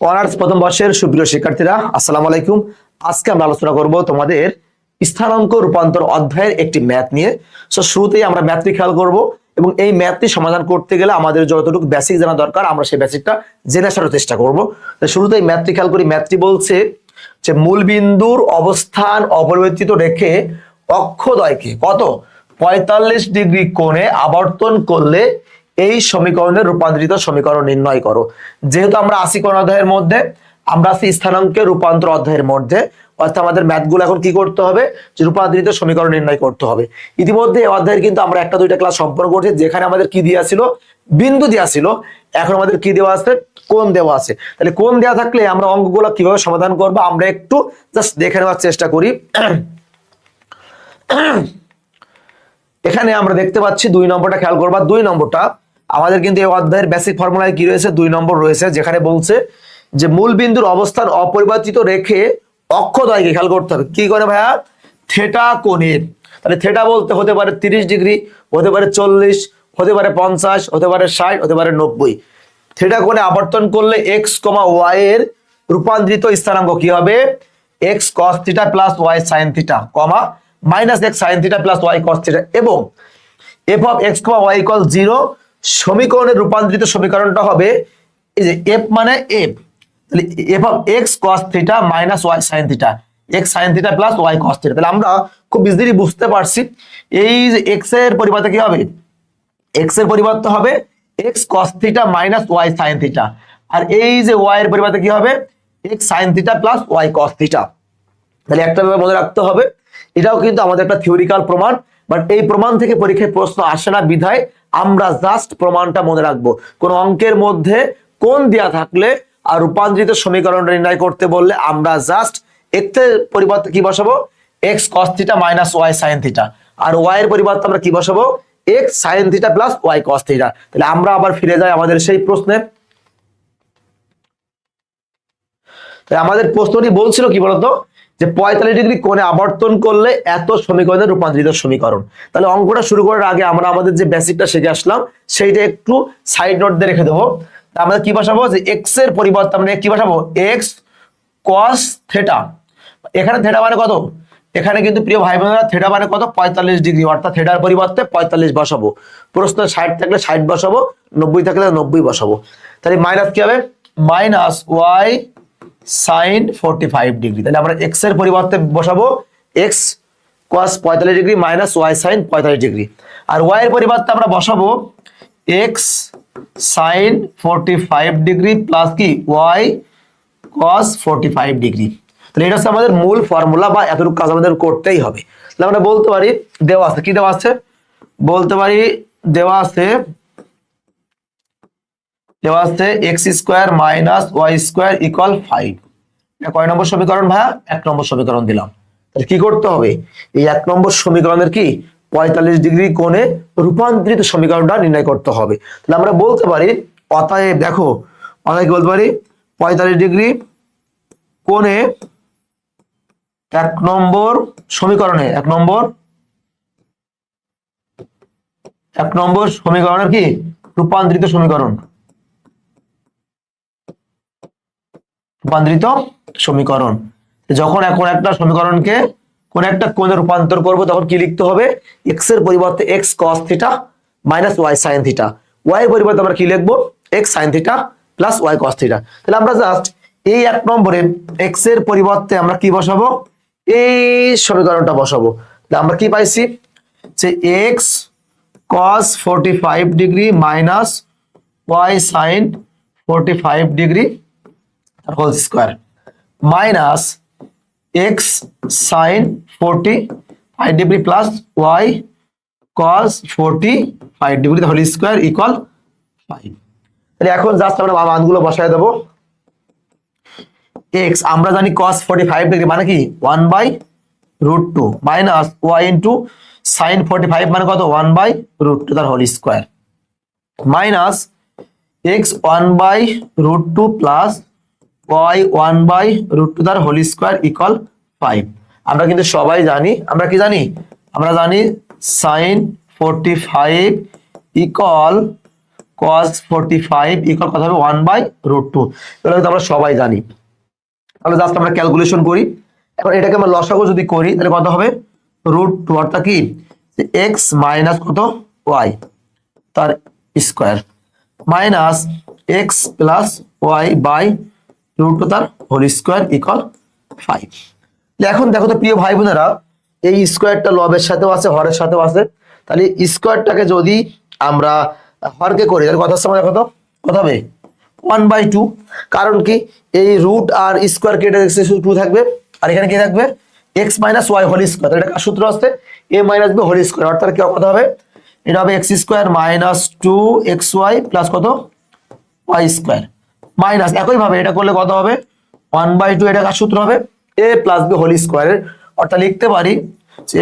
Honours প্রথম বর্ষের সুপ্রিয় শিক্ষার্থীরা, আসসালামু আলাইকুম। আজকে আমরা আলোচনা করব তোমাদের স্থানাঙ্ক রূপান্তর অধ্যায়ের একটি ম্যাথ নিয়ে। সো শুরুতেই আমরা ম্যাথটি খেয়াল করব এবং এই ম্যাথটি সমাধান করতে গেলে আমাদের যতটুকু বেসিক জানা দরকার, আমরা সেই বেসিকটা জেনে আসার চেষ্টা করব। শুরুতেই ম্যাথটি খেয়াল করি, ম্যাথটি বলছে যে মূল বিন্দুর অবস্থান অপরিবর্তিত রেখে অক্ষদয়কে কত? পঁয়তাল্লিশ ডিগ্রি কোণে আবর্তন করলে এই সমীকরণের রূপান্তরিত সমীকরণ নির্ণয় করো। যেহেতু আমরা আশি কোণ অধ্যায়ের মধ্যে, আমরা আছি স্থানাঙ্কের রূপান্তর অধ্যায়ের মধ্যে, অর্থাৎ আমাদের ম্যাথগুলো এখন কি করতে হবে? যে রূপান্তরিত সমীকরণ নির্ণয় করতে হবে। ইতিমধ্যে এই অধ্যায়ের কিন্তু আমরা একটা দুইটা ক্লাস সম্পন্ন করছি, যেখানে আমাদের কি দেওয়া ছিল? বিন্দু দেওয়া ছিল। এখন আমাদের কি দেওয়া আছে? কোন দেওয়া আছে। তাহলে কোন দেওয়া থাকলে আমরা অঙ্কগুলো কীভাবে সমাধান করব? আমরা একটু জাস্ট দেখে নেওয়ার চেষ্টা করি। এখানে আমরা দেখতে পাচ্ছি দুই নম্বরটা খেয়াল করবা। দুই নম্বরটা আমাদের কিন্তু এই অধ্যায়ের বেসিক ফর্মুলায় কি রয়েছে? দুই নম্বর রয়েছে, যেখানে বলছে যে মূল বিন্দুর অবস্থান অপরিবর্তিত রেখে অক্ষদয়কে খেয়াল করতে হবে। কি করে ভাইয়া? থেটা কোণের। তাহলে থেটা বলতে হতে পারে তিরিশ ডিগ্রি, হতে পারে চল্লিশ, হতে পারে পঞ্চাশ, হতে পারে ষাট, হতে পারে নব্বই। থেটা কোণে আবর্তন করলে এক্স কমা ওয়াই এর রূপান্তরিত স্থানাঙ্ক কি হবে? X cos theta plus y sine theta comma minus x sine theta plus y cos theta এবং f of x comma y equal zero সমীকরণের রূপান্তরিত সমীকরণটা হবে এই যে এফ মানে এফ তাহলে f of x cos theta minus y sine theta x sine theta plus y cos theta তাহলে আমরা খুব ইজিলি বুঝতে পারছি। এই যে এক্সের পরিবর্তে কি হবে? এক্সের পরিবর্তে হবে x cos theta minus y sine theta আর এই যে ওয়াই এর পরিবর্তে কি হবে? X sine theta plus y cos theta তাহলে একটা ব্যাপার মনে রাখতে হবে। এটাও কিন্তু আমাদের একটা থিওরিক্যাল প্রমাণ। বাট এই প্রমাণ থেকে পরীক্ষায় প্রশ্ন আসে না বিধায় আমরা জাস্ট প্রমাণটা মনে রাখব। কোন অঙ্কের মধ্যে কোন দেয়া থাকলে আর রূপান্তরিত সমীকরণ নির্ণয় করতে বললে আমরা জাস্ট এর পরিবর্তে কি বসাবো? X cos theta minus y sine theta আর ওয়াই এর পরিবর্তে আমরা কি বসাবো? X sine theta plus y cos theta তাহলে আমরা আবার ফিরে যাই আমাদের সেই প্রশ্নে। আমাদের প্রশ্নটি বলছিল কি বলতো? যে পঁয়তাল্লিশ ডিগ্রি কোণে আবর্তন করলে এত সমীকরণের রূপান্তরিত সমীকরণ। তাহলে অঙ্কটা শুরু করার আগে আমরা আমাদের যে বেসিকটা শিখে আসলাম, সেইটা একটু সাইড নোট দিয়ে রেখে দেবো। আমরা কি বসাবো? যে এক্সের পরিবর্তে আমরা কি বসাবো? এক্স কস থেটা এখানে থেটা মানে কত? এখানে কিন্তু প্রিয় ভাই বোনেরা থেটা মানে কত? পঁয়তাল্লিশ ডিগ্রি। অর্থাৎ থেটার পরিবর্তে পঁয়তাল্লিশ বসাবো। প্রশ্ন ষাট থাকলে ষাট বসাবো, নব্বই থাকলে নব্বই বসাবো। তাহলে মাইনাস কি হবে? Minus y sine forty five degree তাহলে আমরা এক্সের পরিবর্তে বসাবো। এক্স কস পঁয়তাল্লিশ ডিগ্রি মাইনাস ওয়াই সাইন পঁয়তাল্লিশ ডিগ্রি আর ওয়াই এর পরিবর্তে আমরা বসাবো x sine forty five degree plus কি? Y cos forty five degree তাহলে এটা হচ্ছে আমাদের মূল ফর্মুলা বা এতটুকু কাজ আমাদের করতেই হবে। তাহলে আমরা বলতে পারি দেওয়া আছে। কি দেওয়া আছে? বলতে পারি দেওয়া আছে দেওয়া আছে x square minus y square equal five কয় নম্বর সমীকরণ ভাইয়া? এক নম্বর সমীকরণ দিলাম। তাহলে কি করতে হবে? এই এক নম্বর সমীকরণের কি? পঁয়তাল্লিশ ডিগ্রি কোণে রূপান্তরিত সমীকরণটা নির্ণয় করতে হবে। তাহলে আমরা বলতে পারি, অতএব দেখো অনেক বলতে পারি? পঁয়তাল্লিশ ডিগ্রি কোণে এক নম্বর সমীকরণে, এক নম্বর এক নম্বর সমীকরণের কি? রূপান্তরিত সমীকরণ। রূপান্তরিত সমীকরণ। যখন এখন একটা সমীকরণকে কোন একটা কোণে রূপান্তর করব, তখন কি লিখতে হবে? এক্সের পরিবর্তে x cos theta minus y sine theta y এর পরিবর্তে আমরা কি লিখব? X sine theta plus y cos theta তাহলে আমরা জাস্ট এই এক নম্বরে এক্সের পরিবর্তে আমরা কি বসাবো? এই সমীকরণটা বসাবো। তাহলে আমরা কি পাইছি? যে x cos forty five degree minus y sine forty five degree whole square. Minus x sine forty five degree plus y cos forty five degree whole square equal five তাহলে এখন জাস্ট আমরা মানগুলো বসায় দেবো। এক্স আমরা জানি কস forty five degree মানে কি? One by root two minus y into sine forty five মানে কত? ওয়ান বাই রুট টু তার whole square. Minus x one by root two plus y one by root two তার whole square equal five আমরা কিন্তু সবাই জানি, আমরা কি জানি? আমরা জানি sine forty five equal cos forty five equal কত হবে? ওয়ান বাই রুট টু এগুলো কিন্তু আমরা সবাই জানি। তাহলে জাস্ট আমরা ক্যালকুলেশন করি। এখন এটাকে আমরা লসাগু যদি করি, তাহলে কত হবে? রুট টু অর্থাৎ কি? এক্স মাইনাস কত? ওয়াই তার square minus x plus y by root two তার হোল স্কোয়ার ইকুয়াল ফাইভ এখন দেখো তো প্রিয় ভাই বোনেরা, এই স্কোয়ারটা লবের সাথেও আছে, হরের সাথেও আছে। তাহলে স্কোয়ারটাকে যদি আমরা হরকে করি, তাহলে কত সময় দেখো তো কত হবে? ওয়ান বাই টু কারণ কি? এই রুট আর স্কোয়ার কেটে টু থাকবে। আর এখানে কি থাকবে? X minus y whole square এটা কার সূত্র আসছে A minus B whole square অর্থাৎ কি, কত হবে? এটা হবে x square minus two x y plus কত? ওয়াই স্কোয়ার মাইনাস একইভাবে এটা করলে কত হবে? ওয়ান বাই টু এটা কার সূত্র হবে? এ প্লাস বি হোল স্কোয়ারের অর্থাৎ লিখতে পারি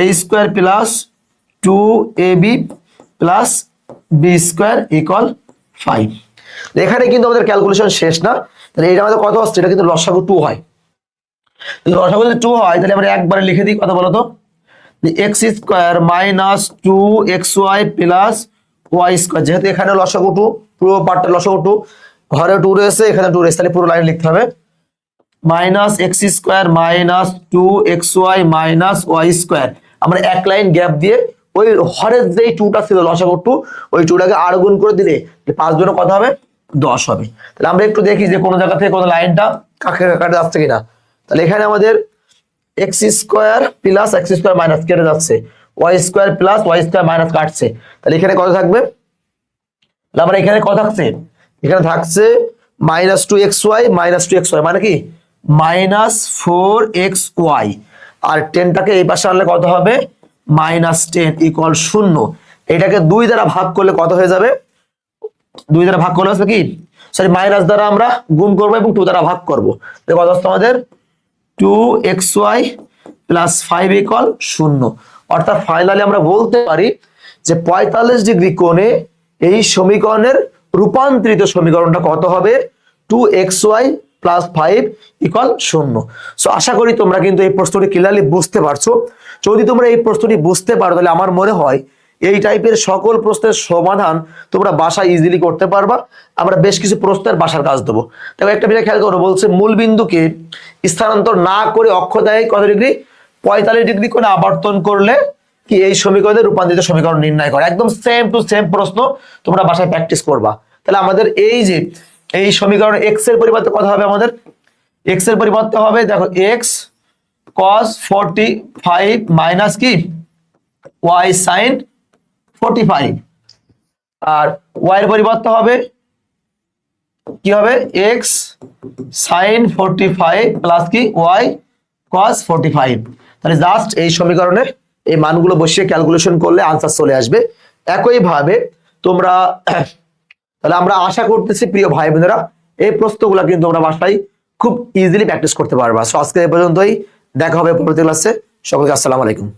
A square plus two A B plus B square equal five এখানে কিন্তু আমাদের ক্যালকুলেশন শেষ না। তাহলে এটা আমাদের কত হচ্ছে এটা কিন্তু লসাগু টু হয়। লসাগু যদি টু হয়, তাহলে আমরা একবারে লিখে দিই কত বলতো। X square minus two x y plus y square যেহেতু এখানে লসাগু টু পুরো পার্টটা লসাগু টু ঘরে টু রয়েছে, এখানে টু রয়েছে, তাহলে পুরো লাইন লিখতে হবে। Minus x square minus two x y minus y square আমরা এক লাইন গ্যাপ দিয়ে ওই হরের যে টুটা ছিল, লসাগু টু ওই টুটাকে আর গুণ করে দিলে পাঁচ জনের কথা হবে? দশ হবে। তাহলে আমরা একটু দেখি যে কোনো জায়গা থেকে কোনো লাইনটা কাকে কাটে যাচ্ছে কিনা। তাহলে এখানে আমাদের x square plus x square minus কেটে যাচ্ছে। Y square plus y square minus কাটছে। তাহলে এখানে কত থাকবে? আমরা এখানে কত থাকছে? এখানে থাকছে minus two x y minus two x y মানে কি? মাইনাস ফোর এক্স ওয়াই আর টেনটাকে এই পাশে আনলে কত হবে? মাইনাস টেন ইকুয়াল শূন্য। এটাকে দুই দ্বারা ভাগ করলে কত হয়ে যাবে? দুই দ্বারা ভাগ করলে কি? সরি মাইনাস দ্বারা আমরা গুণ করব এবং টু দ্বারা ভাগ করব। কত হচ্ছে আমাদের? Two x y plus five equal শূন্য। অর্থাৎ ফাইনালি আমরা বলতে পারি যে পঁয়তাল্লিশ ডিগ্রি কোণে এই সমীকরণের রূপান্তরিত সমীকরণটা কত হবে? Two x y plus five equal শূন্য। সো আশা করি তোমরা কিন্তু এই প্রশ্নটি ক্লিয়ারলি বুঝতে পারছ। যদি তোমরা এই প্রশ্নটি বুঝতে পারো, তাহলে আমার মনে হয় এই টাইপের সকল প্রশ্নের সমাধান তোমরা বাসায় ইজিলি করতে পারবা। আমরা বেশ কিছু প্রশ্নের বাসার কাজ দেবো। দেখো, একটা বিষয় খেয়াল করো, বলছে, মূল বিন্দুকে স্থানান্তর না করে অক্ষদায় কত ডিগ্রি? পঁয়তাল্লিশ ডিগ্রি করে আবর্তন করলে কি এই সমীকরণের রূপান্তরিত সমীকরণ নির্ণয় করে? একদম সেম টু সেম প্রশ্ন তোমরা বাসায় প্র্যাকটিস করবা। তাহলে আমাদের এই যে, এই সমীকরণ এক্সের পরিবর্তে কথা হবে আমাদের? এক্সের পরিবর্তে হবে, দেখো x cos forty five minus কি? ওয়াই সাইন ফোরটি ফাইভ আর ওয়াই এর পরিবর্তে হবে, কি হবে? X sine forty five plus কি? ওয়াই কস ফোরটি ফাইভ তাহলে জাস্ট এই সমীকরণে এই মানগুলো বসিয়ে ক্যালকুলেশন করলে আনসার চলে আসবে। একইভাবে তোমরা তাহলে আমরা আশা করতেছি, প্রিয় ভাই বোনেরা, এই প্রশ্নগুলো কিন্তু আমরা বাসায় খুব ইজিলি প্র্যাকটিস করতে পারবা। সো আজকে এ পর্যন্তই। দেখা হবে পরবর্তী ক্লাসে সকলকে আসসালামু আলাইকুম।